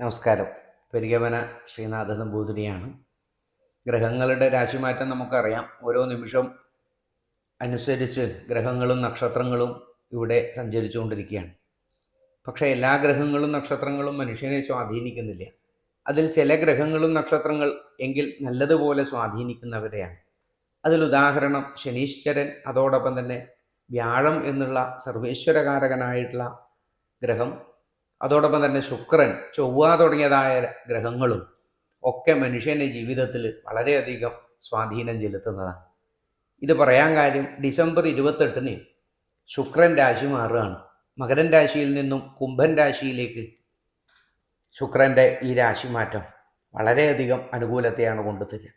നമസ്കാരം. പെരികമന ശ്രീനാഥ നമ്പൂതിരിയാണ്. ഗ്രഹങ്ങളുടെ രാശിമാറ്റം നമുക്കറിയാം. ഓരോ നിമിഷം അനുസരിച്ച് ഗ്രഹങ്ങളും നക്ഷത്രങ്ങളും ഇവിടെ സഞ്ചരിച്ചുകൊണ്ടിരിക്കുകയാണ്. പക്ഷേ എല്ലാ ഗ്രഹങ്ങളും നക്ഷത്രങ്ങളും മനുഷ്യനെ സ്വാധീനിക്കുന്നില്ല. അതിൽ ചില ഗ്രഹങ്ങളും നക്ഷത്രങ്ങൾ എങ്കിൽ നല്ലതുപോലെ സ്വാധീനിക്കുന്നവരെയാണ്. അതിൽ ഉദാഹരണം ശനീശ്വരൻ അതോടൊപ്പം തന്നെ വ്യാഴം എന്നുള്ള സർവേശ്വരകാരകനായിട്ടുള്ള ഗ്രഹം അതോടൊപ്പം തന്നെ ശുക്രൻ ചൊവ്വ തുടങ്ങിയതായ ഗ്രഹങ്ങളും ഒക്കെ മനുഷ്യന്റെ ജീവിതത്തിൽ വളരെയധികം സ്വാധീനം ചെലുത്തുന്നതാണ്. ഇത് പറയാൻ കാര്യം ഡിസംബർ ഇരുപത്തെട്ടിന് ശുക്രൻ രാശി മാറുകയാണ്. മകരൻ രാശിയിൽ നിന്നും കുംഭൻ രാശിയിലേക്ക് ശുക്രന്റെ ഈ രാശി മാറ്റം വളരെയധികം അനുകൂലത്തെയാണ് കൊണ്ടുതരിക.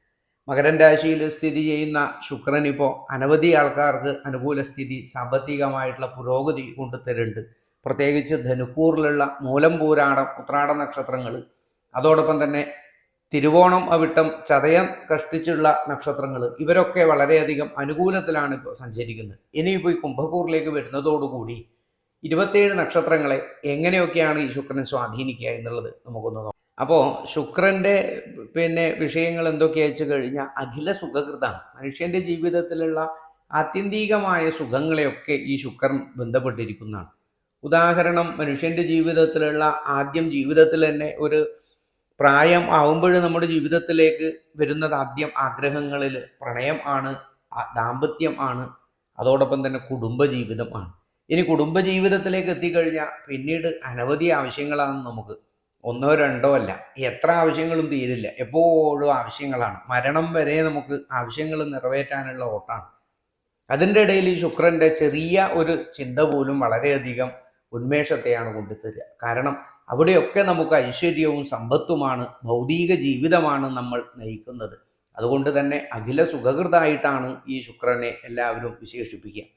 മകരൻ രാശിയിൽ സ്ഥിതി ചെയ്യുന്ന ശുക്രൻ ഇപ്പോൾ അനവധി ആൾക്കാർക്ക് അനുകൂല സ്ഥിതി സാമ്പത്തികമായിട്ടുള്ള പുരോഗതി കൊണ്ടുതരുന്നുണ്ട്. പ്രത്യേകിച്ച് ധനുക്കൂറിലുള്ള മൂലം പൂരാടം ഉത്രാട നക്ഷത്രങ്ങൾ അതോടൊപ്പം തന്നെ തിരുവോണം അവിട്ടം ചതയം കഷ്ടിച്ചുള്ള നക്ഷത്രങ്ങൾ ഇവരൊക്കെ വളരെയധികം അനുകൂലത്തിലാണ് ഇപ്പോൾ സഞ്ചരിക്കുന്നത്. ഇനിയിപ്പോൾ ഈ കുംഭക്കൂറിലേക്ക് വരുന്നതോടുകൂടി ഇരുപത്തേഴ് നക്ഷത്രങ്ങളെ എങ്ങനെയൊക്കെയാണ് ഈ ശുക്രൻ സ്വാധീനിക്കുക എന്നുള്ളത് നമുക്കൊന്ന് നോക്കാം. അപ്പോൾ ശുക്രന്റെ പിന്നെ വിഷയങ്ങൾ എന്തൊക്കെയാ വെച്ച് കഴിഞ്ഞാൽ അഖില സുഖകൃതാണ്. മനുഷ്യന്റെ ജീവിതത്തിലുള്ള ആത്യന്തികമായ സുഖങ്ങളെയൊക്കെ ഈ ശുക്രൻ ബന്ധപ്പെട്ടിരിക്കുന്നതാണ്. ഉദാഹരണം മനുഷ്യന്റെ ജീവിതത്തിലുള്ള ആദ്യം ജീവിതത്തിൽ തന്നെ ഒരു പ്രായം ആവുമ്പോൾ നമ്മുടെ ജീവിതത്തിലേക്ക് വരുന്നത് ആദ്യം ആഗ്രഹങ്ങളിൽ പ്രണയം ആണ് ദാമ്പത്യം ആണ് അതോടൊപ്പം തന്നെ കുടുംബജീവിതം ആണ്. ഇനി കുടുംബജീവിതത്തിലേക്ക് എത്തിക്കഴിഞ്ഞാൽ പിന്നീട് അനവധി ആവശ്യങ്ങളാണ് നമുക്ക്. ഒന്നോ രണ്ടോ അല്ല എത്ര ആവശ്യങ്ങളും തീരില്ല. എപ്പോഴും ആവശ്യങ്ങളാണ്. മരണം വരെ നമുക്ക് ആവശ്യങ്ങൾ നിറവേറ്റാനുള്ള ഓട്ടാണ്. അതിന്റെ ഇടയിൽ ഈ ശുക്രന്റെ ചെറിയ ഒരു ചിന്ത പോലും വളരെയധികം ഉന്മേഷത്തെയാണ് കൊണ്ടുതരിക. കാരണം അവിടെയൊക്കെ നമുക്ക് ഐശ്വര്യവും സമ്പത്തുമാണ് ഭൗതിക ജീവിതമാണ് നമ്മൾ നയിക്കുന്നത്. അതുകൊണ്ട് തന്നെ അഖില സുഖകൃതായിട്ടാണ് ഈ ശുക്രനെ എല്ലാവരും വിശേഷിപ്പിക്കുക.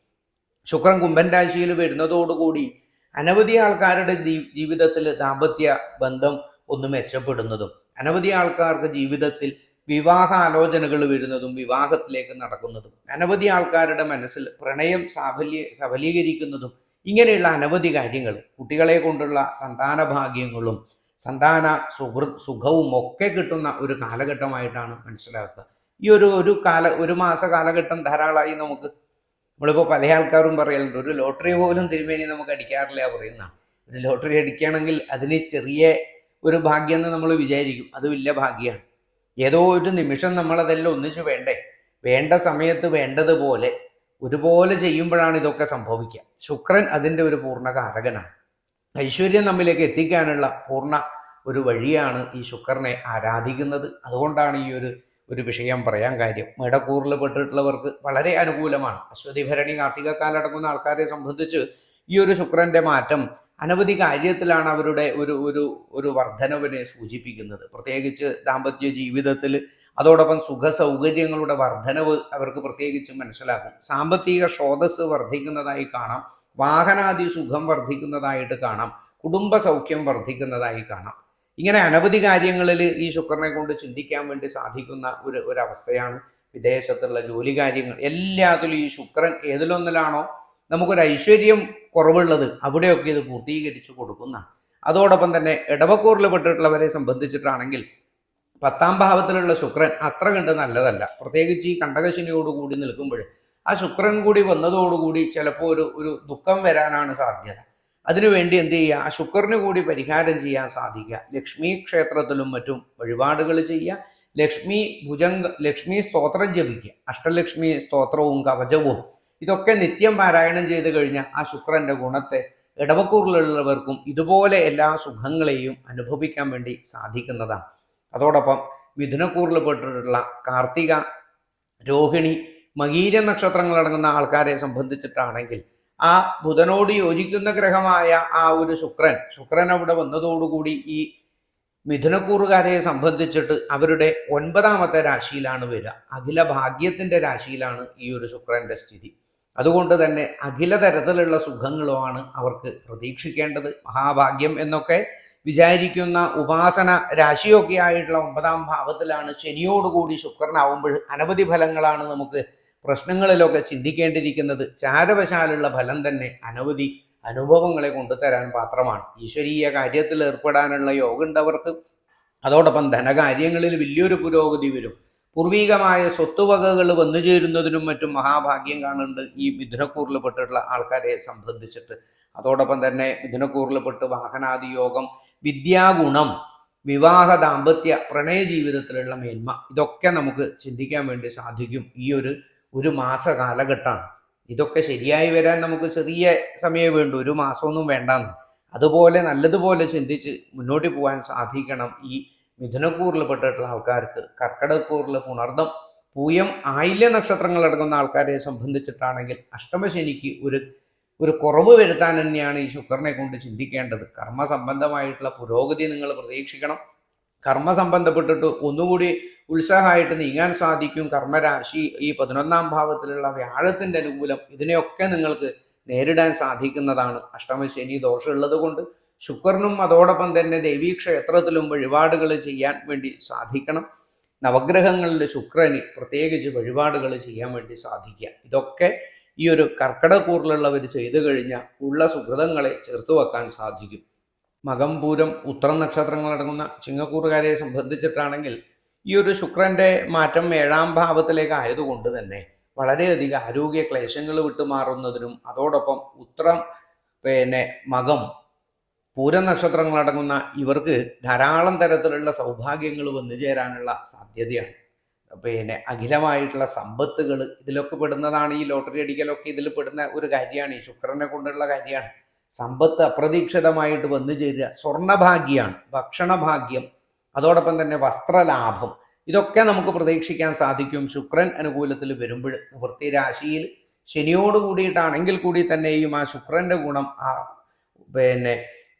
ശുക്രൻ കുംഭൻ രാശിയിൽ വരുന്നതോടുകൂടി അനവധി ആൾക്കാരുടെ ജീവിതത്തിൽ ദാമ്പത്യ ബന്ധം ഒന്ന് മെച്ചപ്പെടുന്നതും അനവധി ആൾക്കാർക്ക് ജീവിതത്തിൽ വിവാഹ ആലോചനകൾ വരുന്നതും വിവാഹത്തിലേക്ക് നടക്കുന്നതും അനവധി ആൾക്കാരുടെ മനസ്സിൽ പ്രണയം സാഫല്യ സഫലീകരിക്കുന്നതും ഇങ്ങനെയുള്ള അനവധി കാര്യങ്ങൾ കുട്ടികളെ കൊണ്ടുള്ള സന്താന ഭാഗ്യങ്ങളും സന്താന സുഹൃ സുഖവും ഒക്കെ കിട്ടുന്ന ഒരു കാലഘട്ടമായിട്ടാണ് മനസ്സിലാക്കുക. ഈ ഒരു ഒരു കാല ഒരു മാസ കാലഘട്ടം ധാരാളമായി നമുക്ക് നമ്മളിപ്പോൾ പല ആൾക്കാരും പറയലുണ്ട് ഒരു ലോട്ടറി പോലും തിരുമേനി നമുക്ക് അടിക്കാറില്ല പറയുന്ന. ഒരു ലോട്ടറി അടിക്കുകയാണെങ്കിൽ അതിന് ചെറിയ ഒരു ഭാഗ്യം എന്ന് നമ്മൾ വിചാരിക്കും അത് വലിയ ഭാഗ്യമാണ്. ഏതോ ഒരു നിമിഷം നമ്മളതെല്ലാം ഒന്നിച്ച് വേണ്ടേ? വേണ്ട സമയത്ത് വേണ്ടതുപോലെ ഒരുപോലെ ചെയ്യുമ്പോഴാണ് ഇതൊക്കെ സംഭവിക്കുക. ശുക്രൻ അതിന്റെ ഒരു പൂർണ കാരകനാണ്. ഐശ്വര്യം നമ്മിലേക്ക് എത്തിക്കാനുള്ള പൂർണ ഒരു വഴിയാണ് ഈ ശുക്രനെ ആരാധിക്കുന്നത്. അതുകൊണ്ടാണ് ഈ ഒരു ഒരു വിഷയം പറയാൻ കാര്യം. മേടക്കൂറിൽ പെട്ടിട്ടുള്ളവർക്ക് വളരെ അനുകൂലമാണ്. അശ്വതി ഭരണി കാർത്തിക കാലടങ്ങുന്ന ആൾക്കാരെ സംബന്ധിച്ച് ഈ ഒരു ശുക്രന്റെ മാറ്റം അനവധി കാര്യത്തിലാണ് അവരുടെ ഒരു ഒരു ഒരു വർധനവിനെ സൂചിപ്പിക്കുന്നത്. പ്രത്യേകിച്ച് ദാമ്പത്യ ജീവിതത്തിൽ അതോടൊപ്പം സുഖ സൗകര്യങ്ങളുടെ വർധനവ് അവർക്ക് പ്രത്യേകിച്ചും മനസ്സിലാക്കും. സാമ്പത്തിക സ്രോതസ് വർദ്ധിക്കുന്നതായി കാണാം. വാഹനാദി സുഖം വർദ്ധിക്കുന്നതായിട്ട് കാണാം. കുടുംബ സൗഖ്യം വർദ്ധിക്കുന്നതായി കാണാം. ഇങ്ങനെ അനവധി കാര്യങ്ങളിൽ ഈ ശുക്രനെ കൊണ്ട് ചിന്തിക്കാൻ വേണ്ടി സാധിക്കുന്ന ഒരു ഒരവസ്ഥയാണ് വിദേശത്തുള്ള ജോലി കാര്യങ്ങൾ എല്ലാത്തിലും ഈ ശുക്രൻ ഏതിലൊന്നിലാണോ നമുക്കൊരു ഐശ്വര്യം കുറവുള്ളത് അവിടെയൊക്കെ ഇത് പൂർത്തീകരിച്ചു കൊടുക്കുന്ന അതോടൊപ്പം തന്നെ ഇടവക്കൂറിൽ പെട്ടിട്ടുള്ളവരെ സംബന്ധിച്ചിട്ടാണെങ്കിൽ പത്താം ഭാവത്തിലുള്ള ശുക്രൻ അത്ര കണ്ട് നല്ലതല്ല. പ്രത്യേകിച്ച് ഈ കണ്ടകശനിയോട് കൂടി നിൽക്കുമ്പോൾ ആ ശുക്രൻ കൂടി വന്നതോടുകൂടി ചിലപ്പോൾ ഒരു ഒരു ദുഃഖം വരാനാണ് സാധ്യത. അതിനുവേണ്ടി എന്ത് ചെയ്യുക? ആ ശുക്രന് കൂടി പരിഹാരം ചെയ്യാൻ സാധിക്കുക. ലക്ഷ്മി ക്ഷേത്രത്തിലും മറ്റും വഴിപാടുകൾ ചെയ്യുക. ലക്ഷ്മി ഭുജംഗ ലക്ഷ്മി സ്തോത്രം ജപിക്കുക. അഷ്ടലക്ഷ്മി സ്തോത്രവും കവചവും. ഇതൊക്കെ നിത്യം പാരായണം ചെയ്ത് കഴിഞ്ഞാൽ ആ ശുക്രന്റെ ഗുണത്തെ ഇടവക്കൂറിലുള്ളവർക്കും ഇതുപോലെ എല്ലാ സുഖങ്ങളെയും അനുഭവിക്കാൻ വേണ്ടി സാധിക്കുന്നതാണ്. അതോടൊപ്പം മിഥുനക്കൂറിൽ പെട്ടിട്ടുള്ള കാർത്തിക രോഹിണി മകീര നക്ഷത്രങ്ങളടങ്ങുന്ന ആൾക്കാരെ സംബന്ധിച്ചിട്ടാണെങ്കിൽ ആ ബുധനോട് യോജിക്കുന്ന ഗ്രഹമായ ആ ഒരു ശുക്രൻ ശുക്രൻ അവിടെ വന്നതോടുകൂടി ഈ മിഥുനക്കൂറുകാരെ സംബന്ധിച്ചിട്ട് അവരുടെ ഒൻപതാമത്തെ രാശിയിലാണ് വരിക. അഖില ഭാഗ്യത്തിന്റെ രാശിയിലാണ് ഈ ഒരു ശുക്രന്റെ സ്ഥിതി. അതുകൊണ്ട് തന്നെ അഖില തരത്തിലുള്ള സുഖങ്ങളുമാണ് അവർക്ക് പ്രതീക്ഷിക്കേണ്ടത്. മഹാഭാഗ്യം എന്നൊക്കെ വിചാരിക്കുന്ന ഉപാസന രാശിയൊക്കെ ആയിട്ടുള്ള ഒമ്പതാം ഭാവത്തിലാണ് ശനിയോടുകൂടി ശുക്രനാവുമ്പോൾ അനവധി ഫലങ്ങളാണ് നമുക്ക് പ്രശ്നങ്ങളിലൊക്കെ ചിന്തിക്കേണ്ടിയിരിക്കുന്നത് ചാരവശാലുള്ള ഫലം തന്നെ അനവധി അനുഭവങ്ങളെ കൊണ്ടുതരാൻ പാത്രമാണ്. ഈശ്വരീയ കാര്യത്തിൽ ഏർപ്പെടാനുള്ള യോഗം ഉണ്ടവർക്ക് അതോടൊപ്പം ധനകാര്യങ്ങളിൽ വലിയൊരു പുരോഗതി വരും. പൂർവീകമായ സ്വത്തുവകകൾ വന്നു ചേരുന്നതിനും മറ്റും മഹാഭാഗ്യം കാണുന്നുണ്ട് ഈ മിഥുനക്കൂറിൽ പെട്ടിട്ടുള്ള ആൾക്കാരെ സംബന്ധിച്ചിട്ട്. അതോടൊപ്പം തന്നെ മിഥുനക്കൂറിൽ വാഹനാദി യോഗം വിദ്യാഗുണം വിവാഹ ദാമ്പത്യ പ്രണയ ജീവിതത്തിലുള്ള മേന്മ ഇതൊക്കെ നമുക്ക് ചിന്തിക്കാൻ വേണ്ടി സാധിക്കും ഈ ഒരു ഒരു മാസ കാലഘട്ടമാണ്. ഇതൊക്കെ ശരിയായി വരാൻ നമുക്ക് ചെറിയ സമയം വേണ്ടു ഒരു മാസമൊന്നും വേണ്ടെന്ന്. അതുപോലെ നല്ലതുപോലെ ചിന്തിച്ച് മുന്നോട്ട് പോകാൻ സാധിക്കണം ഈ മിഥുനക്കൂറിൽ പെട്ടിട്ടുള്ള ആൾക്കാർക്ക്. കർക്കിടകക്കൂറിൽ പുണർദം പൂയം ആയില്യ നക്ഷത്രങ്ങൾ അടങ്ങുന്ന ആൾക്കാരെ സംബന്ധിച്ചിട്ടാണെങ്കിൽ അഷ്ടമശനിക്ക് ഒരു ഒരു കുറവ് വരുത്താൻ തന്നെയാണ് ഈ ശുക്രനെ കൊണ്ട് ചിന്തിക്കേണ്ടത്. കർമ്മസംബന്ധമായിട്ടുള്ള പുരോഗതി നിങ്ങൾ പ്രതീക്ഷിക്കണം. കർമ്മ സംബന്ധപ്പെട്ടിട്ട് ഒന്നുകൂടി ഉത്സാഹമായിട്ട് നീങ്ങാൻ സാധിക്കും. കർമ്മരാശി ഈ പതിനൊന്നാം ഭാവത്തിലുള്ള വ്യാഴത്തിന്റെ അനുകൂലം ഇതിനെയൊക്കെ നിങ്ങൾക്ക് നേരിടാൻ സാധിക്കുന്നതാണ്. അഷ്ടമശനി ദോഷമുള്ളത് കൊണ്ട് ശുക്രനും അതോടൊപ്പം തന്നെ ദേവീക്ഷേത്രത്തിലും വഴിപാടുകൾ ചെയ്യാൻ വേണ്ടി സാധിക്കണം. നവഗ്രഹങ്ങളിൽ ശുക്രന് പ്രത്യേകിച്ച് വഴിപാടുകൾ ചെയ്യാൻ വേണ്ടി സാധിക്കുക. ഇതൊക്കെ ഈ ഒരു കർക്കിടകൂറിലുള്ളവർ ചെയ്തു കഴിഞ്ഞാൽ ഉള്ള സുഹൃതങ്ങളെ ചേർത്ത് വെക്കാൻ സാധിക്കും. മകംപൂരം ഉത്തരം നക്ഷത്രങ്ങളടങ്ങുന്ന ചിങ്ങക്കൂറുകാരെ സംബന്ധിച്ചിട്ടാണെങ്കിൽ ഈ ഒരു ശുക്രന്റെ മാറ്റം ഏഴാം ഭാവത്തിലേക്ക് ആയതുകൊണ്ട് തന്നെ വളരെയധികം ആരോഗ്യ ക്ലേശങ്ങൾ വിട്ടുമാറുന്നതിനും അതോടൊപ്പം ഉത്തരം പിന്നെ മകം പൂരം നക്ഷത്രങ്ങളടങ്ങുന്ന ഇവർക്ക് ധാരാളം തരത്തിലുള്ള സൗഭാഗ്യങ്ങൾ വന്നു ചേരാനുള്ള സാധ്യതയാണ്. പിന്നെ അഖിലമായിട്ടുള്ള സമ്പത്തുകൾ ഇതിലൊക്കെ പെടുന്നതാണ് ഈ ലോട്ടറി അടിക്കലൊക്കെ ഇതിൽ പെടുന്ന ഒരു കാര്യമാണ് ഈ ശുക്രനെ കൊണ്ടുള്ള കാര്യമാണ്. സമ്പത്ത് അപ്രതീക്ഷിതമായിട്ട് വന്നു ചേരുക സ്വർണഭാഗ്യമാണ് ഭക്ഷണഭാഗ്യം അതോടൊപ്പം തന്നെ വസ്ത്രലാഭം ഇതൊക്കെ നമുക്ക് പ്രതീക്ഷിക്കാൻ സാധിക്കും. ശുക്രൻ അനുകൂലത്തിൽ വരുമ്പോൾ വൃത്തി രാശിയിൽ ശനിയോട് കൂടിയിട്ടാണെങ്കിൽ കൂടി തന്നെയും ആ ശുക്രന്റെ ഗുണം ആ പിന്നെ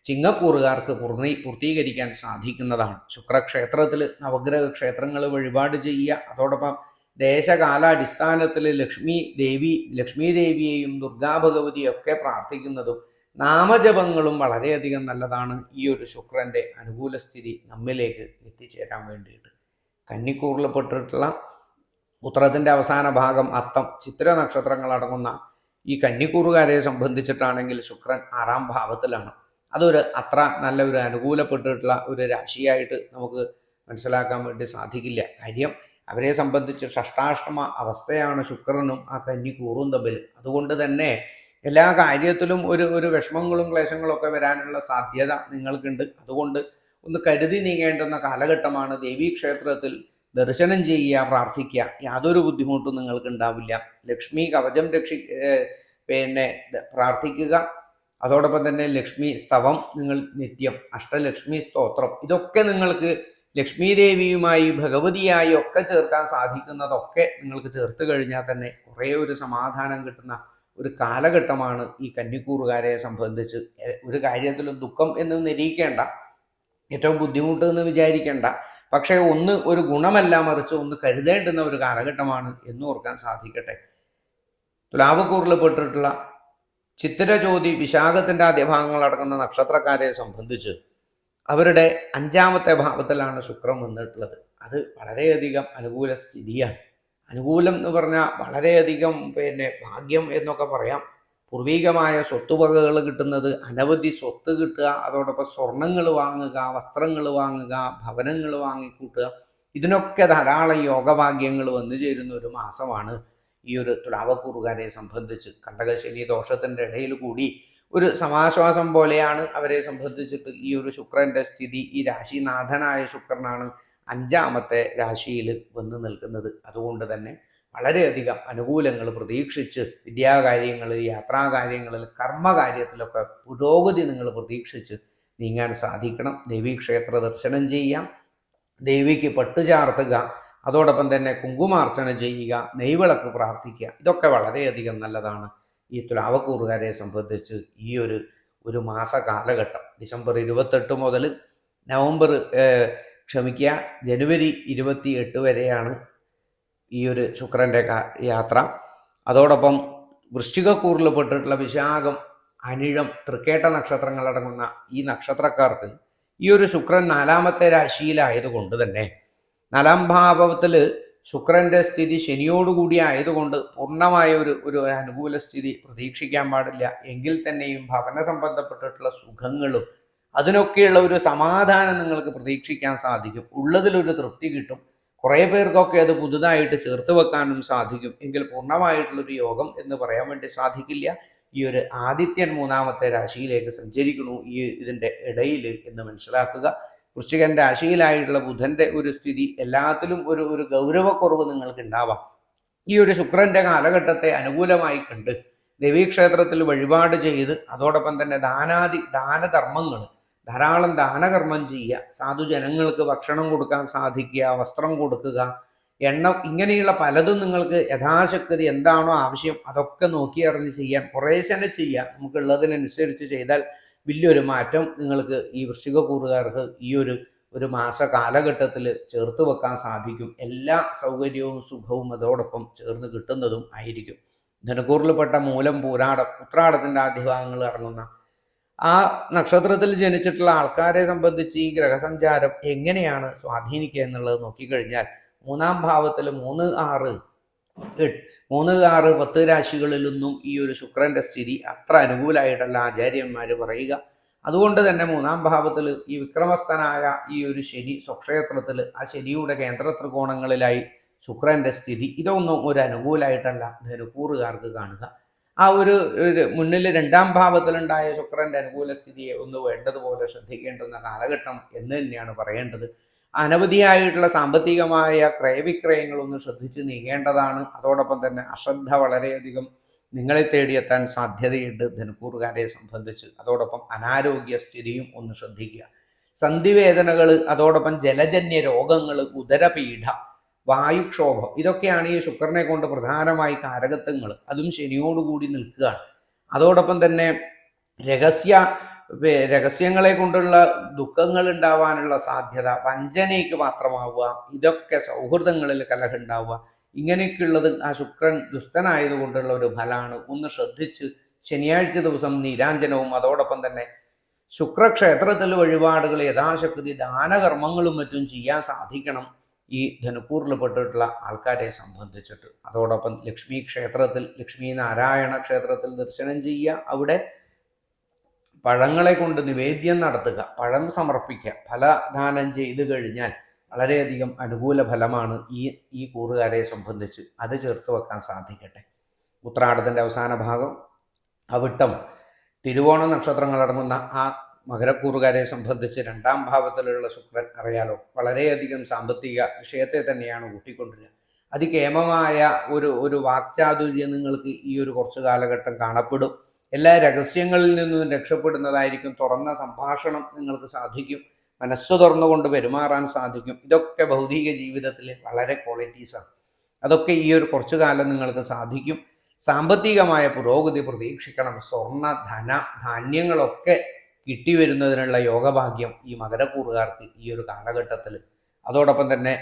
ചിങ്ങക്കൂറുകാർക്ക് പൂർണി പൂർത്തീകരിക്കാൻ സാധിക്കുന്നതാണ്. ശുക്രക്ഷേത്രത്തിൽ നവഗ്രഹ ക്ഷേത്രങ്ങൾ വഴിപാട് ചെയ്യുക. അതോടൊപ്പം ദേശകാലാടിസ്ഥാനത്തിൽ ലക്ഷ്മി ദേവി ലക്ഷ്മി ദേവിയെയും ദുർഗാഭഗവതിയൊക്കെ പ്രാർത്ഥിക്കുന്നതും നാമജപങ്ങളും വളരെയധികം നല്ലതാണ്. ഈ ഒരു ശുക്രന്റെ അനുകൂല സ്ഥിതി നമ്മിലേക്ക് എത്തിച്ചേരാൻ വേണ്ടിയിട്ട്. കന്നിക്കൂറിൽപ്പെട്ടിട്ടുള്ള ഉത്തരത്തിന്റെ അവസാന ഭാഗം അത്തം. ചിത്ര നക്ഷത്രങ്ങൾ അടങ്ങുന്ന ഈ കന്നിക്കൂറുകാരെ സംബന്ധിച്ചിട്ടാണെങ്കിൽ ശുക്രൻ ആറാം ഭാവത്തിലാണ്. അതൊരു അത്ര നല്ല ഒരു അനുകൂലപ്പെട്ടിട്ടുള്ള ഒരു രാശിയായിട്ട് നമുക്ക് മനസ്സിലാക്കാൻ വേണ്ടി സാധിക്കില്ല. കാര്യം അവരെ സംബന്ധിച്ച് ഷഷ്ടാഷ്ടമ അവസ്ഥയാണ് ശുക്രനും ആ കന്നിക്കൂറും തമ്മിൽ. അതുകൊണ്ട് തന്നെ എല്ലാ കാര്യത്തിലും ഒരു ഒരു വിഷമങ്ങളും ക്ലേശങ്ങളും ഒക്കെ വരാനുള്ള സാധ്യത നിങ്ങൾക്കുണ്ട്. അതുകൊണ്ട് ഒന്ന് കരുതി നീങ്ങേണ്ടുന്ന കാലഘട്ടമാണ് ദേവീക്ഷേത്രത്തിൽ ദർശനം ചെയ്യുക പ്രാർത്ഥിക്കുക. യാതൊരു ബുദ്ധിമുട്ടും നിങ്ങൾക്ക് ഉണ്ടാവില്ല ലക്ഷ്മി കവചം രക്ഷി പിന്നെ പ്രാർത്ഥിക്കുക. അതോടൊപ്പം തന്നെ ലക്ഷ്മി സ്തവം നിങ്ങൾ നിത്യം അഷ്ടലക്ഷ്മി സ്തോത്രം ഇതൊക്കെ നിങ്ങൾക്ക് ലക്ഷ്മി ദേവിയുമായി ഭഗവതിയായി ഒക്കെ ചേർക്കാൻ സാധിക്കുന്നതൊക്കെ നിങ്ങൾക്ക് ചേർത്ത് കഴിഞ്ഞാൽ തന്നെ കുറേ ഒരു സമാധാനം കിട്ടുന്ന ഒരു കാലഘട്ടമാണ് ഈ കന്നിക്കൂറുകാരെ സംബന്ധിച്ച്. ഒരു കാര്യത്തിലും ദുഃഖം എന്ന് നിരീക്കേണ്ട ഏറ്റവും ബുദ്ധിമുട്ട് എന്ന് വിചാരിക്കേണ്ട. പക്ഷേ ഒന്ന് ഒരു ഗുണമല്ല മറിച്ച് ഒന്ന് കരുതേണ്ടുന്ന ഒരു കാലഘട്ടമാണ് എന്ന് ഓർക്കാൻ സാധിക്കട്ടെ. തുലാവക്കൂറിൽ പെട്ടിട്ടുള്ള ചിത്തിരജ്യോതി വിശാഖത്തിന്റെ ആദ്യഭാഗങ്ങൾ അടങ്ങുന്ന നക്ഷത്രക്കാരെ സംബന്ധിച്ച് അവരുടെ അഞ്ചാമത്തെ ഭാവത്തിലാണ് ശുക്രം വന്നിട്ടുള്ളത്. അത് വളരെയധികം അനുകൂല സ്ഥിതിയാണ്. അനുകൂലം എന്ന് പറഞ്ഞാൽ വളരെയധികം പിന്നെ ഭാഗ്യം എന്നൊക്കെ പറയാം. പൂർവീകമായ സ്വത്തുവകകൾ കിട്ടുന്നത് അനവധി സ്വത്ത് കിട്ടുക അതോടൊപ്പം സ്വർണങ്ങൾ വാങ്ങുക വസ്ത്രങ്ങൾ വാങ്ങുക ഭവനങ്ങൾ വാങ്ങിക്കൂട്ടുക. ഇതിനൊക്കെ ധാരാളം യോഗഭാഗ്യങ്ങൾ വന്നു ചേരുന്ന ഒരു മാസമാണ് ഈ ഒരു തുലാവക്കൂറുകാരെ സംബന്ധിച്ച് കണ്ടകശനി ദോഷത്തിന്റെ ഇടയിൽ കൂടി ഒരു സമാശ്വാസം പോലെയാണ് അവരെ സംബന്ധിച്ചിട്ട് ഈ ഒരു ശുക്രന്റെ സ്ഥിതി. ഈ രാശിനാഥനായ ശുക്രനാണ് അഞ്ചാമത്തെ രാശിയിൽ വന്നു നിൽക്കുന്നത്. അതുകൊണ്ട് തന്നെ വളരെയധികം അനുകൂലങ്ങൾ പ്രതീക്ഷിച്ച് വിദ്യാകാര്യങ്ങളിൽ യാത്രാകാര്യങ്ങളിൽ കർമ്മകാര്യത്തിലൊക്കെ പുരോഗതി നിങ്ങൾ പ്രതീക്ഷിച്ച് നീങ്ങാൻ സാധിക്കണം. ദേവീക്ഷേത്ര ദർശനം ചെയ്യാം. ദേവിക്ക് പട്ടുചാർത്തുക. അതോടൊപ്പം തന്നെ കുങ്കുമാർച്ചന ചെയ്യുക നെയ്വിളക്ക് പ്രാർത്ഥിക്കുക ഇതൊക്കെ വളരെയധികം നല്ലതാണ് ഈ തുലാവക്കൂറുകാരെ സംബന്ധിച്ച് ഈ ഒരു ഒരു മാസ കാലഘട്ടം. ഡിസംബർ ഇരുപത്തെട്ട് മുതൽ നവംബർ ക്ഷമിക്കുക ജനുവരി ഇരുപത്തി എട്ട് വരെയാണ് ഈ ഒരു ശുക്രന്റെ യാത്ര. അതോടൊപ്പം വൃശ്ചികക്കൂറിൽ പെട്ടിട്ടുള്ള വിശാഖം അനിഴം തൃക്കേട്ട നക്ഷത്രങ്ങളടങ്ങുന്ന ഈ നക്ഷത്രക്കാർക്ക് ഈ ഒരു ശുക്രൻ നാലാമത്തെ രാശിയിലായതുകൊണ്ട് തന്നെ നാലാം ഭാവത്തിൽ ശുക്രന്റെ സ്ഥിതി ശനിയോടുകൂടി ആയതുകൊണ്ട് പൂർണമായ ഒരു ഒരു അനുകൂല സ്ഥിതി പ്രതീക്ഷിക്കാൻ പാടില്ല. എങ്കിൽ തന്നെയും ഭവന സംബന്ധപ്പെട്ടിട്ടുള്ള സുഖങ്ങളും അതിനൊക്കെയുള്ള ഒരു സമാധാനം നിങ്ങൾക്ക് പ്രതീക്ഷിക്കാൻ സാധിക്കും. ഉള്ളതിലൊരു തൃപ്തി കിട്ടും. കുറേ പേർക്കൊക്കെ അത് പുതുതായിട്ട് ചേർത്ത് വെക്കാനും സാധിക്കും. എങ്കിൽ പൂർണമായിട്ടുള്ളൊരു യോഗം എന്ന് പറയാൻ വേണ്ടി സാധിക്കില്ല. ഈ ഒരു ആദിത്യൻ മൂന്നാമത്തെ രാശിയിലേക്ക് സഞ്ചരിക്കണു ഈ ഇതിന്റെ ഇടയിൽ എന്ന് മനസ്സിലാക്കുക. വൃശ്ചികൻ രാശിയിലായിട്ടുള്ള ബുധന്റെ ഒരു സ്ഥിതി എല്ലാത്തിലും ഒരു ഒരു ഗൗരവക്കുറവ് നിങ്ങൾക്ക് ഉണ്ടാവാം ഈ ഒരു ശുക്രന്റെ കാലഘട്ടത്തെ അനുകൂലമായി കണ്ട് ദേവീക്ഷേത്രത്തിൽ വഴിപാട് ചെയ്ത് അതോടൊപ്പം തന്നെ ദാനാദി ദാനധർമ്മങ്ങൾ ധാരാളം ദാനകർമ്മം ചെയ്യുക സാധുജനങ്ങൾക്ക് ഭക്ഷണം കൊടുക്കാൻ സാധിക്കുക വസ്ത്രം കൊടുക്കുക എണ്ണ ഇങ്ങനെയുള്ള പലതും നിങ്ങൾക്ക് യഥാശക്തി എന്താണോ ആവശ്യം അതൊക്കെ നോക്കി അറിഞ്ഞ് ചെയ്യാൻ കുറേശ്ശനെ ചെയ്യാം. നമുക്കുള്ളതിനനുസരിച്ച് ചെയ്താൽ വലിയൊരു മാറ്റം നിങ്ങൾക്ക് ഈ വൃശ്ചിക കൂറുകാർക്ക് ഈ ഒരു ഒരു മാസ കാലഘട്ടത്തിൽ ചേർത്ത് വെക്കാൻ സാധിക്കും. എല്ലാ സൗകര്യവും സുഖവും അതോടൊപ്പം ചേർന്ന് കിട്ടുന്നതും ആയിരിക്കും. ധനക്കൂറിൽപ്പെട്ട മൂലം പൂരാടം ഉത്രാടത്തിന്റെ ആദ്യഭാഗങ്ങൾ അടങ്ങുന്ന ആ നക്ഷത്രത്തിൽ ജനിച്ചിട്ടുള്ള ആൾക്കാരെ സംബന്ധിച്ച് ഈ ഗ്രഹസഞ്ചാരം എങ്ങനെയാണ് സ്വാധീനിക്കുക എന്നുള്ളത് നോക്കിക്കഴിഞ്ഞാൽ മൂന്നാം ഭാവത്തിൽ മൂന്ന് ആറ് മൂന്ന് ആറ് പത്ത് രാശികളിലൊന്നും ഈ ഒരു ശുക്രന്റെ സ്ഥിതി അത്ര അനുകൂലമായിട്ടല്ല ആചാര്യന്മാർ പറയുക. അതുകൊണ്ട് തന്നെ മൂന്നാം ഭാവത്തിൽ ഈ വിക്രമസ്ഥനായ ഈ ഒരു ശനി സ്വക്ഷേത്രത്തിൽ ആ ശനിയുടെ കേന്ദ്ര ത്രികോണങ്ങളിലായി ശുക്രന്റെ സ്ഥിതി ഇതൊന്നും ഒരു അനുകൂലമായിട്ടല്ല ധനുക്കൂറുകാർക്ക് കാണുക. ആ ഒരു മുന്നിൽ രണ്ടാം ഭാവത്തിലുണ്ടായ ശുക്രന്റെ അനുകൂല സ്ഥിതിയെ ഒന്ന് വേണ്ടതുപോലെ ശ്രദ്ധിക്കേണ്ടുന്ന കാലഘട്ടം എന്ന് തന്നെയാണ് പറയേണ്ടത്. അനവധിയായിട്ടുള്ള സാമ്പത്തികമായ ക്രയവിക്രയങ്ങളൊന്ന് ശ്രദ്ധിച്ച് നീങ്ങേണ്ടതാണ്. അതോടൊപ്പം തന്നെ അശ്രദ്ധ വളരെയധികം നിങ്ങളെ തേടിയെത്താൻ സാധ്യതയുണ്ട് ധനുക്കൂറുകാരെ സംബന്ധിച്ച്. അതോടൊപ്പം അനാരോഗ്യ സ്ഥിതിയും ഒന്ന് ശ്രദ്ധിക്കുക. സന്ധിവേദനകൾ അതോടൊപ്പം ജലജന്യ രോഗങ്ങൾ ഉദരപീഠ വായുക്ഷോഭം ഇതൊക്കെയാണ് ഈ ശുക്രനെ കൊണ്ട് പ്രധാനമായി കാരകത്വങ്ങൾ അതും ശനിയോടുകൂടി നിൽക്കുകയാണ്. അതോടൊപ്പം തന്നെ രഹസ്യ രഹസ്യങ്ങളെ കൊണ്ടുള്ള ദുഃഖങ്ങൾ ഉണ്ടാവാനുള്ള സാധ്യത വഞ്ചനയ്ക്ക് മാത്രമാവുക ഇതൊക്കെ സൗഹൃദങ്ങളിൽ കലഹുണ്ടാവുക ഇങ്ങനെയൊക്കെയുള്ളത് ആ ശുക്രൻ ദുഷ്ടനായതുകൊണ്ടുള്ള ഒരു ഫലമാണ് ഒന്ന് ശ്രദ്ധിച്ച് ശനിയാഴ്ച ദിവസം നീരാഞ്ജനവും അതോടൊപ്പം തന്നെ ശുക്രക്ഷേത്രത്തിൽ വഴിപാടുകൾ യഥാശക്തി ദാനകർമ്മങ്ങളും മറ്റും ചെയ്യാൻ സാധിക്കണം. ഈ ധനുക്കൂറിൽപ്പെട്ടിട്ടുള്ള ആൾക്കാരെ സംബന്ധിച്ചിട്ട്. അതോടൊപ്പം ലക്ഷ്മി ക്ഷേത്രത്തിൽ ലക്ഷ്മി നാരായണ ക്ഷേത്രത്തിൽ ദർശനം ചെയ്യുക. അവിടെ പഴങ്ങളെ കൊണ്ട് നിവേദ്യം നടത്തുക പഴം സമർപ്പിക്കുക ഫലദാനം ചെയ്ത് കഴിഞ്ഞാൽ വളരെയധികം അനുകൂല ഫലമാണ് ഈ ഈ കൂറുകാരെ സംബന്ധിച്ച് അത് ചേർത്ത് വെക്കാൻ സാധിക്കട്ടെ. ഉത്രാടത്തിന്റെ അവസാന ഭാഗം അവിട്ടം. തിരുവോണ നക്ഷത്രങ്ങളടങ്ങുന്ന ആ മകരക്കൂറുകാരെ സംബന്ധിച്ച് രണ്ടാം ഭാവത്തിലുള്ള ശുക്രൻ അറിയാലോ വളരെയധികം സാമ്പത്തിക വിഷയത്തെ തന്നെയാണ് കൂട്ടിക്കൊണ്ടിരുന്നത്. അതികേമമായ ഒരു ഒരു വാക്ചാതുര്യം നിങ്ങൾക്ക് ഈ ഒരു കുറച്ച് കാലഘട്ടം കാണപ്പെടും. എല്ലാ രഹസ്യങ്ങളിൽ നിന്നും രക്ഷപ്പെടുന്നതായിരിക്കും. തുറന്ന സംഭാഷണം നിങ്ങൾക്ക് സാധിക്കും. മനസ്സ് തുറന്നുകൊണ്ട് പെരുമാറാൻ സാധിക്കും. ഇതൊക്കെ ഭൗതിക ജീവിതത്തിലെ വളരെ ക്വാളിറ്റീസാണ് അതൊക്കെ ഈ ഒരു കുറച്ചു കാലം നിങ്ങൾക്ക് സാധിക്കും. സാമ്പത്തികമായ പുരോഗതി പ്രതീക്ഷിക്കണം. സ്വർണ ധന ധാന്യങ്ങളൊക്കെ കിട്ടി വരുന്നതിനുള്ള യോഗഭാഗ്യം ഈ മകരക്കൂറുകാർക്ക് ഈ ഒരു കാലഘട്ടത്തിൽ അതോടൊപ്പം തന്നെ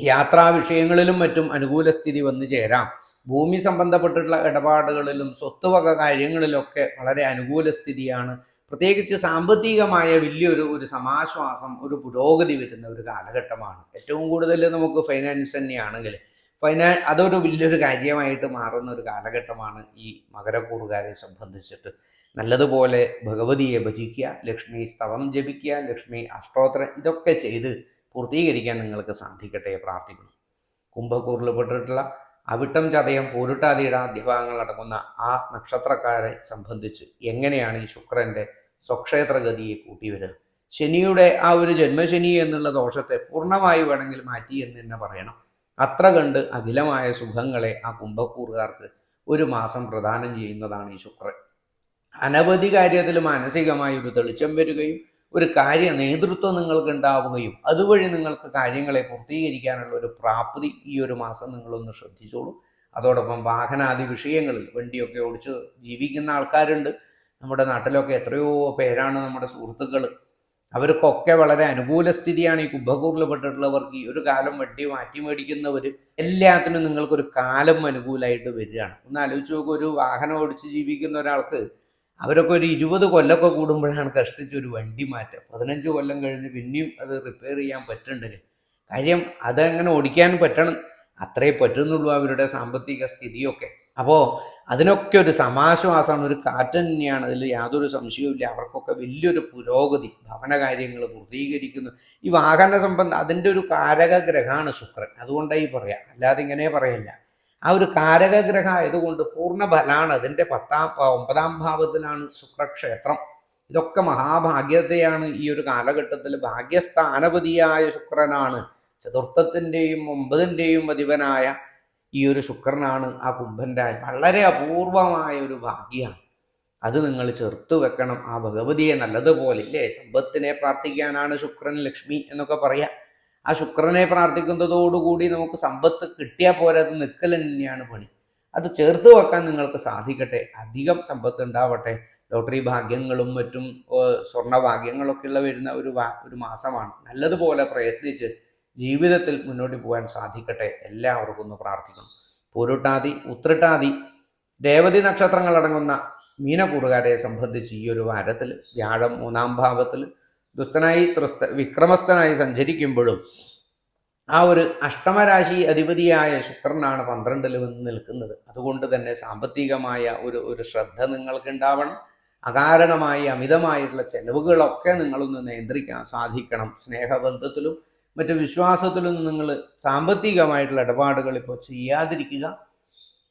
യാത്രാ വിഷയങ്ങളിലും മറ്റും അനുകൂല സ്ഥിതി വന്നു ചേരാം. ഭൂമി സംബന്ധപ്പെട്ടിട്ടുള്ള ഇടപാടുകളിലും സ്വത്തുവക കാര്യങ്ങളിലൊക്കെ വളരെ അനുകൂല സ്ഥിതിയാണ്. പ്രത്യേകിച്ച് സാമ്പത്തികമായ വലിയൊരു ഒരു സമാശ്വാസം ഒരു പുരോഗതി വരുന്ന ഒരു കാലഘട്ടമാണ്. ഏറ്റവും കൂടുതൽ നമുക്ക് ഫൈനാൻസ് തന്നെയാണെങ്കിൽ ഫൈനാ അതൊരു വലിയൊരു കാര്യമായിട്ട് മാറുന്ന ഒരു കാലഘട്ടമാണ് ഈ മകരക്കൂറുകാരെ സംബന്ധിച്ചിട്ട്. നല്ലതുപോലെ ഭഗവതിയെ ഭജിക്കുക ലക്ഷ്മി സ്തവം ജപിക്കുക ലക്ഷ്മി അഷ്ടോത്തരം ഇതൊക്കെ ചെയ്ത് പൂർത്തീകരിക്കാൻ നിങ്ങൾക്ക് സാധിക്കട്ടെ പ്രാർത്ഥിക്കുന്നു. കുംഭക്കൂറിൽപ്പെട്ടിട്ടുള്ള അവിട്ടം ചതയം പൂരുട്ടാതിയുടെ ആദ്യഭാഗങ്ങൾ അടങ്ങുന്ന ആ നക്ഷത്രക്കാരെ സംബന്ധിച്ച് എങ്ങനെയാണ് ഈ ശുക്രന്റെ സ്വക്ഷേത്രഗതിയെ കൂട്ടിവരിക ശനിയുടെ ആ ഒരു ജന്മശനി എന്നുള്ള ദോഷത്തെ പൂർണമായി വേണമെങ്കിൽ മാറ്റി എന്ന് തന്നെ പറയണം. അത്ര കണ്ട് അഖിലമായ സുഖങ്ങളെ ആ കുംഭക്കൂറുകാർക്ക് ഒരു മാസം പ്രദാനം ചെയ്യുന്നതാണ് ഈ ശുക്രൻ. അനവധി കാര്യത്തിൽ മാനസികമായി ഒരു തെളിച്ചം വരികയും ഒരു കാര്യ നേതൃത്വം നിങ്ങൾക്ക് ഉണ്ടാവുകയും അതുവഴി നിങ്ങൾക്ക് കാര്യങ്ങളെ പൂർത്തീകരിക്കാനുള്ള ഒരു പ്രാപ്തി ഈ ഒരു മാസം നിങ്ങളൊന്ന് ശ്രദ്ധിച്ചോളൂ. അതോടൊപ്പം വാഹനാദി വിഷയങ്ങളിൽ വണ്ടിയൊക്കെ ഓടിച്ച് ജീവിക്കുന്ന ആൾക്കാരുണ്ട്. നമ്മുടെ നാട്ടിലൊക്കെ എത്രയോ പേരാണ് നമ്മുടെ സുഹൃത്തുക്കൾ അവർക്കൊക്കെ വളരെ അനുകൂല സ്ഥിതിയാണ് ഈ കുംഭകൂറിൽപ്പെട്ടിട്ടുള്ളവർക്ക് ഈ ഒരു കാലം വണ്ടി മാറ്റി മേടിക്കുന്നവർ എല്ലാത്തിനും നിങ്ങൾക്കൊരു കാലം അനുകൂലമായിട്ട് വരികയാണ്. ഒന്ന് ആലോചിച്ച് നോക്കുക ഒരു വാഹനം ഓടിച്ച് ജീവിക്കുന്ന ഒരാൾക്ക് അവരൊക്കെ ഒരു ഇരുപത് കൊല്ലമൊക്കെ കൂടുമ്പോഴാണ് കഷ്ടിച്ച് ഒരു വണ്ടി മാറ്റം. പതിനഞ്ച് കൊല്ലം കഴിഞ്ഞ് പിന്നെയും അത് റിപ്പയർ ചെയ്യാൻ പറ്റുന്നുണ്ടെങ്കിൽ കാര്യം അതങ്ങനെ ഓടിക്കാൻ പറ്റണം. അത്രേ പറ്റുന്നുള്ളൂ അവരുടെ സാമ്പത്തിക സ്ഥിതിയൊക്കെ. അപ്പോൾ അതിനൊക്കെ ഒരു സമാശ്വാസമാണ് ഒരു കാറ്റ് തന്നെയാണ്. അതിൽ യാതൊരു സംശയവുമില്ല അവർക്കൊക്കെ വലിയൊരു പുരോഗതി ഭവന കാര്യങ്ങൾ പൂർത്തീകരിക്കുന്നു. ഈ വാഹന സംബന്ധം അതിന്റെ ഒരു കാരക ഗ്രഹമാണ് ശുക്രൻ അതുകൊണ്ടായി പറയാം. അല്ലാതെ ഇങ്ങനെ പറയല്ല. ആ ഒരു കാരകഗ്രഹ ആയതുകൊണ്ട് പൂർണ ഫലാണ് അതിന്റെ പത്താം ഒമ്പതാം ഭാവത്തിലാണ് ശുക്രക്ഷേത്രം. ഇതൊക്കെ മഹാഭാഗ്യതയാണ് ഈ ഒരു കാലഘട്ടത്തിൽ ഭാഗ്യസ്ഥാനപതിയായ ശുക്രനാണ്. ചതുർത്ഥത്തിന്റെയും ഒമ്പതിന്റെയും അധിപനായ ഈ ഒരു ശുക്രനാണ് ആ കുംഭന്റെ വളരെ അപൂർവമായ ഒരു ഭാഗ്യമാണ് അത് നിങ്ങൾ ചേർത്ത് വെക്കണം. ആ ഭഗവതിയെ നല്ലതുപോലെ ഇല്ലേ? സമ്പത്തിനെ പ്രാർത്ഥിക്കാനാണ് ശുക്രൻ ലക്ഷ്മി എന്നൊക്കെ പറയാം. ആ ശുക്രനെ പ്രാർത്ഥിക്കുന്നതോടുകൂടി നമുക്ക് സമ്പത്ത് കിട്ടിയാൽ പോരാ അത് നിൽക്കൽ തന്നെയാണ് പണി. അത് ചേർത്ത് വെക്കാൻ നിങ്ങൾക്ക് സാധിക്കട്ടെ അധികം സമ്പത്ത് ഉണ്ടാവട്ടെ. ലോട്ടറി ഭാഗ്യങ്ങളും മറ്റും സ്വർണഭാഗ്യങ്ങളൊക്കെ സ്വർണ ഭാഗ്യങ്ങളൊക്കെ ഉള്ള വരുന്ന ഒരു ഒരു മാസമാണ്. നല്ലതുപോലെ പ്രയത്നിച്ച് ജീവിതത്തിൽ മുന്നോട്ട് പോകാൻ സാധിക്കട്ടെ. എല്ലാവർക്കും ഒന്ന് പ്രാർത്ഥിക്കണം. പൂരുട്ടാതി ഉത്രട്ടാതി രേവതി നക്ഷത്രങ്ങൾ അടങ്ങുന്ന മീനക്കൂറുകാരെ സംബന്ധിച്ച് ഈ ഒരു വാരത്തിൽ വ്യാഴം മൂന്നാം ഭാവത്തിൽ ദുസ്തനായി ത്രസ്ത വിക്രമസ്ഥനായി സഞ്ചരിക്കുമ്പോഴും ആ ഒരു അഷ്ടമരാശി അധിപതിയായ ശുക്രനാണ് പന്ത്രണ്ടിൽ വന്ന് നിൽക്കുന്നത്. അതുകൊണ്ട് തന്നെ സാമ്പത്തികമായ ഒരു ഒരു ശ്രദ്ധ നിങ്ങൾക്ക് ഉണ്ടാവണം അകാരണമായി അമിതമായിട്ടുള്ള ചെലവുകളൊക്കെ നിങ്ങളൊന്ന് നിയന്ത്രിക്കാൻ സാധിക്കണം. സ്നേഹബന്ധത്തിലും മറ്റു വിശ്വാസത്തിലും നിങ്ങൾ സാമ്പത്തികമായിട്ടുള്ള ഇടപാടുകൾ ഇപ്പോൾ ചെയ്യാതിരിക്കുക.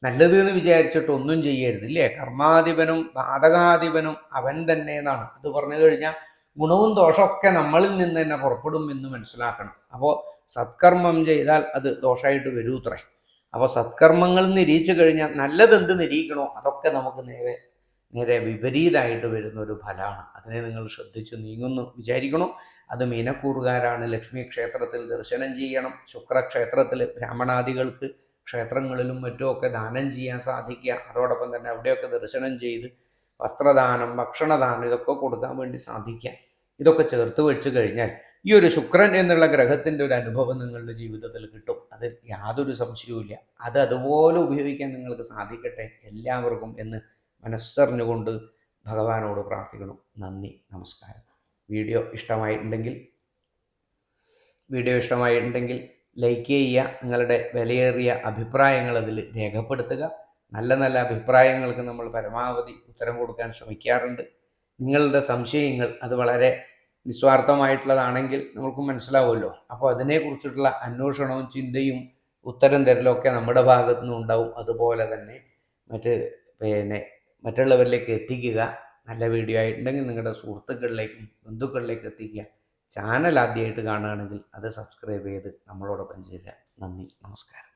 നല്ലത് എന്ന് വിചാരിച്ചിട്ട് ഒന്നും ചെയ്യരുത് ഇല്ലേ? കർമാധിപനും ബാധകാധിപനും അവൻ തന്നെ എന്നാണ്. അത് പറഞ്ഞു കഴിഞ്ഞാൽ ഗുണവും ദോഷമൊക്കെ നമ്മളിൽ നിന്ന് തന്നെ പുറപ്പെടും എന്ന് മനസ്സിലാക്കണം. അപ്പോൾ സത്കർമ്മം ചെയ്താൽ അത് ദോഷമായിട്ട് വരൂത്രേ. അപ്പോൾ സത്കർമ്മങ്ങൾ നിരീച്ചു കഴിഞ്ഞാൽ നല്ലതെന്ത് നിരീക്കണോ അതൊക്കെ നമുക്ക് നേരെ നേരെ വിപരീതമായിട്ട് വരുന്ന ഒരു ഫലമാണ്. അതിനെ നിങ്ങൾ ശ്രദ്ധിച്ചു നീങ്ങുന്നു വിചാരിക്കണോ അത് മീനക്കൂറുകാരാണ്. ലക്ഷ്മി ക്ഷേത്രത്തിൽ ദർശനം ചെയ്യണം. ശുക്രക്ഷേത്രത്തിൽ ബ്രാഹ്മണാദികൾക്ക് ക്ഷേത്രങ്ങളിലും മറ്റുമൊക്കെ ദാനം ചെയ്യാൻ സാധിക്കുക. അതോടൊപ്പം തന്നെ അവിടെയൊക്കെ ദർശനം ചെയ്ത് വസ്ത്രദാനം ഭക്ഷണദാനം ഇതൊക്കെ കൊടുക്കാൻ വേണ്ടി സാധിക്കാം. ഇതൊക്കെ ചേർത്ത് വെച്ച് കഴിഞ്ഞാൽ ഈ ഒരു ശുക്രൻ എന്നുള്ള ഗ്രഹത്തിന്റെ ഒരു അനുഭവം നിങ്ങളുടെ ജീവിതത്തിൽ കിട്ടും. അതിൽ യാതൊരു സംശയവുമില്ല അത് അതുപോലെ ഉപയോഗിക്കാൻ നിങ്ങൾക്ക് സാധിക്കട്ടെ എല്ലാവർക്കും എന്ന് മനസ്സറിഞ്ഞുകൊണ്ട് ഭഗവാനോട് പ്രാർത്ഥിക്കണം നന്ദി നമസ്കാരം. വീഡിയോ ഇഷ്ടമായിട്ടുണ്ടെങ്കിൽ വീഡിയോ ഇഷ്ടമായിട്ടുണ്ടെങ്കിൽ ലൈക്ക് ചെയ്യുക. നിങ്ങളുടെ വിലയേറിയ അഭിപ്രായങ്ങൾ അതിൽ രേഖപ്പെടുത്തുക. നല്ല നല്ല അഭിപ്രായങ്ങൾക്ക് നമ്മൾ പരമാവധി ഉത്തരം കൊടുക്കാൻ ശ്രമിക്കാറുണ്ട്. നിങ്ങളുടെ സംശയങ്ങൾ അത് വളരെ നിസ്വാർത്ഥമായിട്ടുള്ളതാണെങ്കിൽ നമുക്ക് മനസ്സിലാവുമല്ലോ. അപ്പോൾ അതിനെക്കുറിച്ചിട്ടുള്ള അന്വേഷണവും ചിന്തയും ഉത്തരം തരലൊക്കെ നമ്മുടെ ഭാഗത്തു നിന്നും ഉണ്ടാവും അതുപോലെ തന്നെ മറ്റ് പിന്നെ മറ്റുള്ളവരിലേക്ക് എത്തിക്കുക. നല്ല വീഡിയോ ആയിട്ടുണ്ടെങ്കിൽ നിങ്ങളുടെ സുഹൃത്തുക്കളിലേക്കും ബന്ധുക്കളിലേക്ക് എത്തിക്കുക. ചാനൽ ആദ്യമായിട്ട് കാണുകയാണെങ്കിൽ അത് സബ്സ്ക്രൈബ് ചെയ്ത് നമ്മളോടൊപ്പം ചേരുക. നന്ദി. നമസ്കാരം.